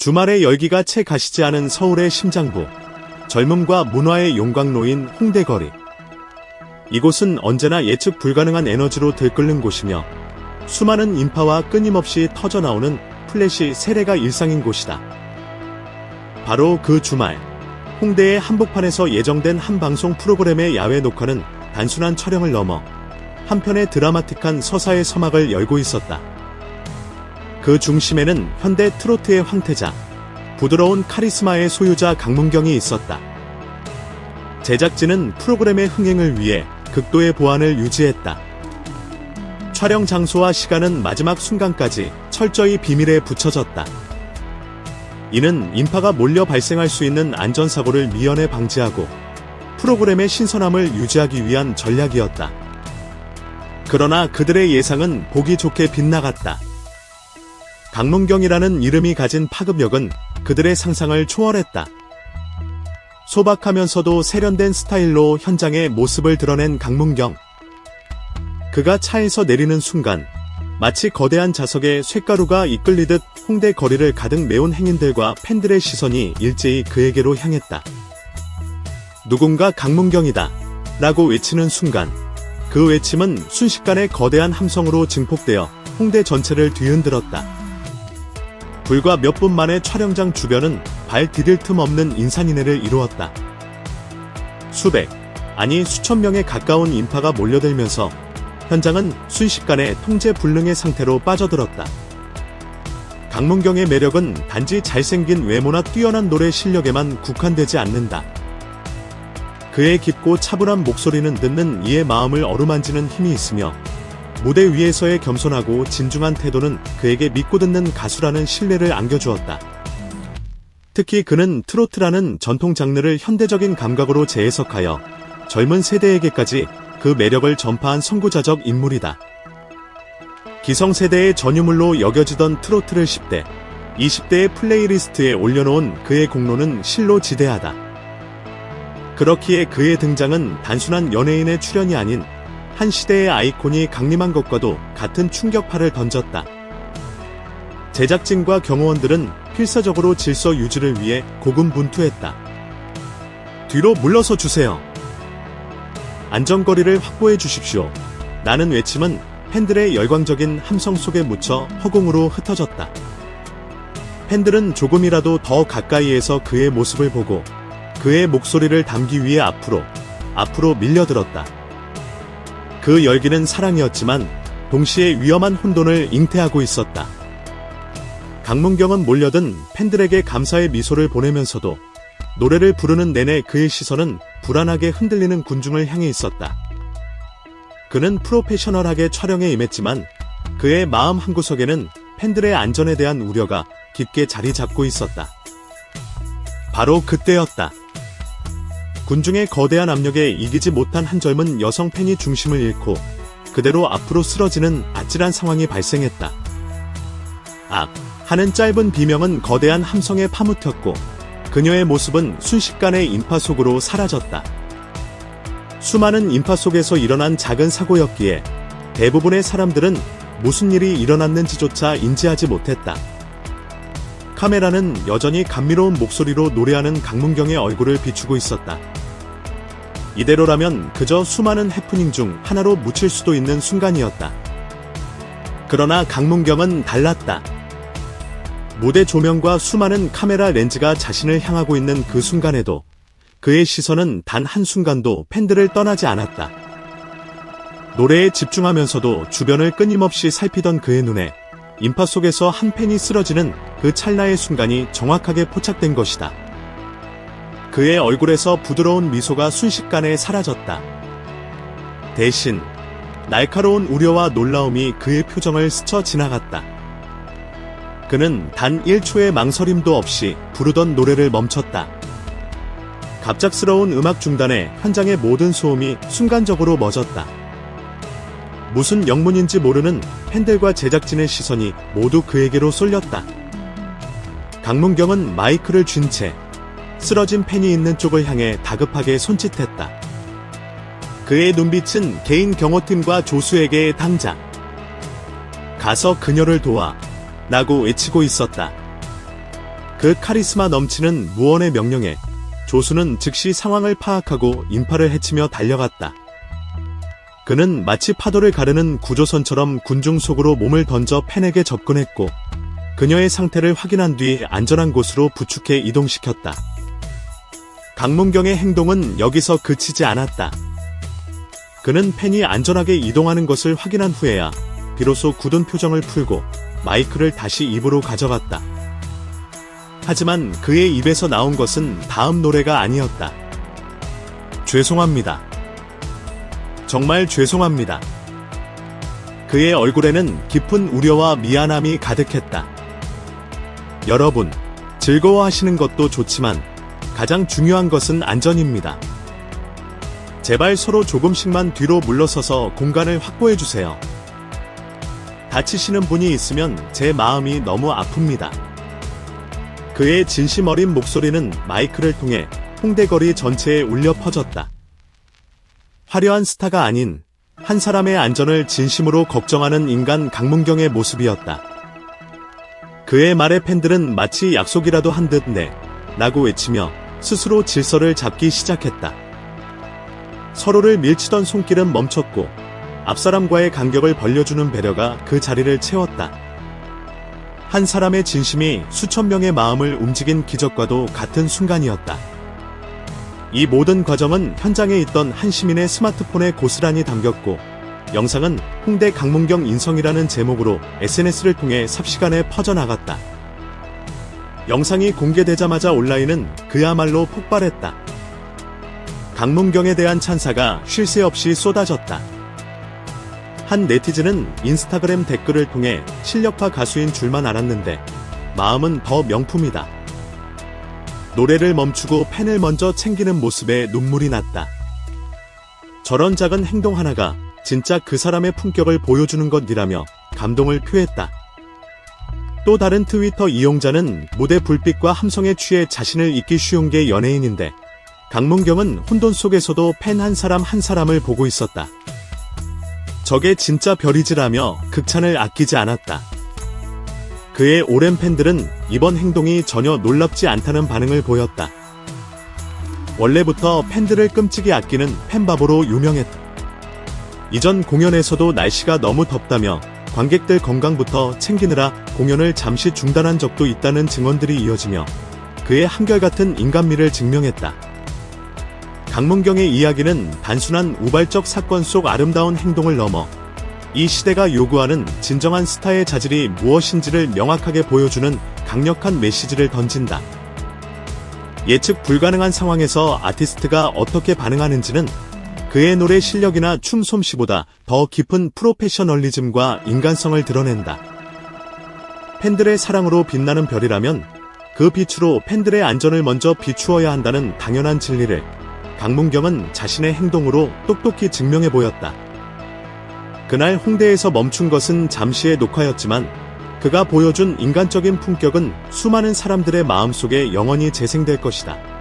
주말의 열기가 채 가시지 않은 서울의 심장부. 젊음과 문화의 용광로인 홍대거리. 이곳은 언제나 예측 불가능한 에너지로 들끓는 곳이며 수많은 인파와 끊임없이 터져나오는 플래시 세례가 일상인 곳이다. 바로 그 주말, 홍대의 한복판에서 예정된 한 방송 프로그램의 야외 녹화는 단순한 촬영을 넘어 한편의 드라마틱한 서사의 서막을 열고 있었다. 그 중심에는 현대 트로트의 황태자, 부드러운 카리스마의 소유자 강문경이 있었다. 제작진은 프로그램의 흥행을 위해 극도의 보안을 유지했다. 촬영 장소와 시간은 마지막 순간까지 철저히 비밀에 붙여졌다. 이는 인파가 몰려 발생할 수 있는 안전사고를 미연에 방지하고 프로그램의 신선함을 유지하기 위한 전략이었다. 그러나 그들의 예상은 보기 좋게 빗나갔다. 강문경이라는 이름이 가진 파급력은 그들의 상상을 초월했다. 소박하면서도 세련된 스타일로 현장의 모습을 드러낸 강문경. 그가 차에서 내리는 순간 마치 거대한 자석에 쇳가루가 이끌리듯 홍대 거리를 가득 메운 행인들과 팬들의 시선이 일제히 그에게로 향했다. 누군가 강문경이다. 라고 외치는 순간 그 외침은 순식간에 거대한 함성으로 증폭되어 홍대 전체를 뒤흔들었다. 불과 몇 분 만에 촬영장 주변은 발 디딜 틈 없는 인산인해를 이루었다. 수백, 아니 수천 명에 가까운 인파가 몰려들면서 현장은 순식간에 통제 불능의 상태로 빠져들었다. 강문경의 매력은 단지 잘생긴 외모나 뛰어난 노래 실력에만 국한되지 않는다. 그의 깊고 차분한 목소리는 듣는 이의 마음을 어루만지는 힘이 있으며 무대 위에서의 겸손하고 진중한 태도는 그에게 믿고 듣는 가수라는 신뢰를 안겨주었다. 특히 그는 트로트라는 전통 장르를 현대적인 감각으로 재해석하여 젊은 세대에게까지 그 매력을 전파한 선구자적 인물이다. 기성세대의 전유물로 여겨지던 트로트를 10대, 20대의 플레이리스트에 올려놓은 그의 공로는 실로 지대하다. 그렇기에 그의 등장은 단순한 연예인의 출연이 아닌 한 시대의 아이콘이 강림한 것과도 같은 충격파를 던졌다. 제작진과 경호원들은 필사적으로 질서 유지를 위해 고군분투했다. 뒤로 물러서 주세요. 안전거리를 확보해 주십시오. 라는 외침은 팬들의 열광적인 함성 속에 묻혀 허공으로 흩어졌다. 팬들은 조금이라도 더 가까이에서 그의 모습을 보고 그의 목소리를 담기 위해 앞으로, 앞으로 밀려들었다. 그 열기는 사랑이었지만 동시에 위험한 혼돈을 잉태하고 있었다. 강문경은 몰려든 팬들에게 감사의 미소를 보내면서도 노래를 부르는 내내 그의 시선은 불안하게 흔들리는 군중을 향해 있었다. 그는 프로페셔널하게 촬영에 임했지만 그의 마음 한구석에는 팬들의 안전에 대한 우려가 깊게 자리 잡고 있었다. 바로 그때였다. 군중의 거대한 압력에 이기지 못한 한 젊은 여성 팬이 중심을 잃고 그대로 앞으로 쓰러지는 아찔한 상황이 발생했다. 악 하는 짧은 비명은 거대한 함성에 파묻혔고 그녀의 모습은 순식간에 인파 속으로 사라졌다. 수많은 인파 속에서 일어난 작은 사고였기에 대부분의 사람들은 무슨 일이 일어났는지조차 인지하지 못했다. 카메라는 여전히 감미로운 목소리로 노래하는 강문경의 얼굴을 비추고 있었다. 이대로라면 그저 수많은 해프닝 중 하나로 묻힐 수도 있는 순간이었다. 그러나 강문경은 달랐다. 무대 조명과 수많은 카메라 렌즈가 자신을 향하고 있는 그 순간에도 그의 시선은 단 한순간도 팬들을 떠나지 않았다. 노래에 집중하면서도 주변을 끊임없이 살피던 그의 눈에 인파 속에서 한 팬이 쓰러지는 그 찰나의 순간이 정확하게 포착된 것이다. 그의 얼굴에서 부드러운 미소가 순식간에 사라졌다. 대신 날카로운 우려와 놀라움이 그의 표정을 스쳐 지나갔다. 그는 단 1초의 망설임도 없이 부르던 노래를 멈췄다. 갑작스러운 음악 중단에 현장의 모든 소음이 순간적으로 멎었다. 무슨 영문인지 모르는 팬들과 제작진의 시선이 모두 그에게로 쏠렸다. 강문경은 마이크를 쥔 채 쓰러진 팬이 있는 쪽을 향해 다급하게 손짓했다. 그의 눈빛은 개인 경호팀과 조수에게 당장 가서 그녀를 도와 라고 외치고 있었다. 그 카리스마 넘치는 무언의 명령에 조수는 즉시 상황을 파악하고 인파를 해치며 달려갔다. 그는 마치 파도를 가르는 구조선처럼 군중 속으로 몸을 던져 팬에게 접근했고 그녀의 상태를 확인한 뒤 안전한 곳으로 부축해 이동시켰다. 강문경의 행동은 여기서 그치지 않았다. 그는 팬이 안전하게 이동하는 것을 확인한 후에야 비로소 굳은 표정을 풀고 마이크를 다시 입으로 가져갔다. 하지만 그의 입에서 나온 것은 다음 노래가 아니었다. 죄송합니다. 정말 죄송합니다. 그의 얼굴에는 깊은 우려와 미안함이 가득했다. 여러분, 즐거워하시는 것도 좋지만 가장 중요한 것은 안전입니다. 제발 서로 조금씩만 뒤로 물러서서 공간을 확보해 주세요. 다치시는 분이 있으면 제 마음이 너무 아픕니다. 그의 진심 어린 목소리는 마이크를 통해 홍대거리 전체에 울려 퍼졌다. 화려한 스타가 아닌 한 사람의 안전을 진심으로 걱정하는 인간 강문경의 모습이었다. 그의 말에 팬들은 마치 약속이라도 한 듯 네, 라고 외치며 스스로 질서를 잡기 시작했다. 서로를 밀치던 손길은 멈췄고 앞사람과의 간격을 벌려주는 배려가 그 자리를 채웠다. 한 사람의 진심이 수천 명의 마음을 움직인 기적과도 같은 순간이었다. 이 모든 과정은 현장에 있던 한 시민의 스마트폰에 고스란히 담겼고, 영상은 홍대 강문경 인성이라는 제목으로 SNS를 통해 삽시간에 퍼져나갔다. 영상이 공개되자마자 온라인은 그야말로 폭발했다. 강문경에 대한 찬사가 쉴 새 없이 쏟아졌다. 한 네티즌은 인스타그램 댓글을 통해 실력파 가수인 줄만 알았는데 마음은 더 명품이다. 노래를 멈추고 펜을 먼저 챙기는 모습에 눈물이 났다. 저런 작은 행동 하나가 진짜 그 사람의 품격을 보여주는 것이라며 감동을 표했다. 또 다른 트위터 이용자는 무대 불빛과 함성에 취해 자신을 잊기 쉬운 게 연예인인데 강문경은 혼돈 속에서도 팬 한 사람 한 사람을 보고 있었다. 저게 진짜 별이지라며 극찬을 아끼지 않았다. 그의 오랜 팬들은 이번 행동이 전혀 놀랍지 않다는 반응을 보였다. 원래부터 팬들을 끔찍이 아끼는 팬바보로 유명했다. 이전 공연에서도 날씨가 너무 덥다며 관객들 건강부터 챙기느라 공연을 잠시 중단한 적도 있다는 증언들이 이어지며 그의 한결같은 인간미를 증명했다. 강문경의 이야기는 단순한 우발적 사건 속 아름다운 행동을 넘어 이 시대가 요구하는 진정한 스타의 자질이 무엇인지를 명확하게 보여주는 강력한 메시지를 던진다. 예측 불가능한 상황에서 아티스트가 어떻게 반응하는지는 그의 노래 실력이나 춤 솜씨보다 더 깊은 프로페셔널리즘과 인간성을 드러낸다. 팬들의 사랑으로 빛나는 별이라면 그 빛으로 팬들의 안전을 먼저 비추어야 한다는 당연한 진리를 강문경은 자신의 행동으로 똑똑히 증명해 보였다. 그날 홍대에서 멈춘 것은 잠시의 녹화였지만 그가 보여준 인간적인 품격은 수많은 사람들의 마음속에 영원히 재생될 것이다.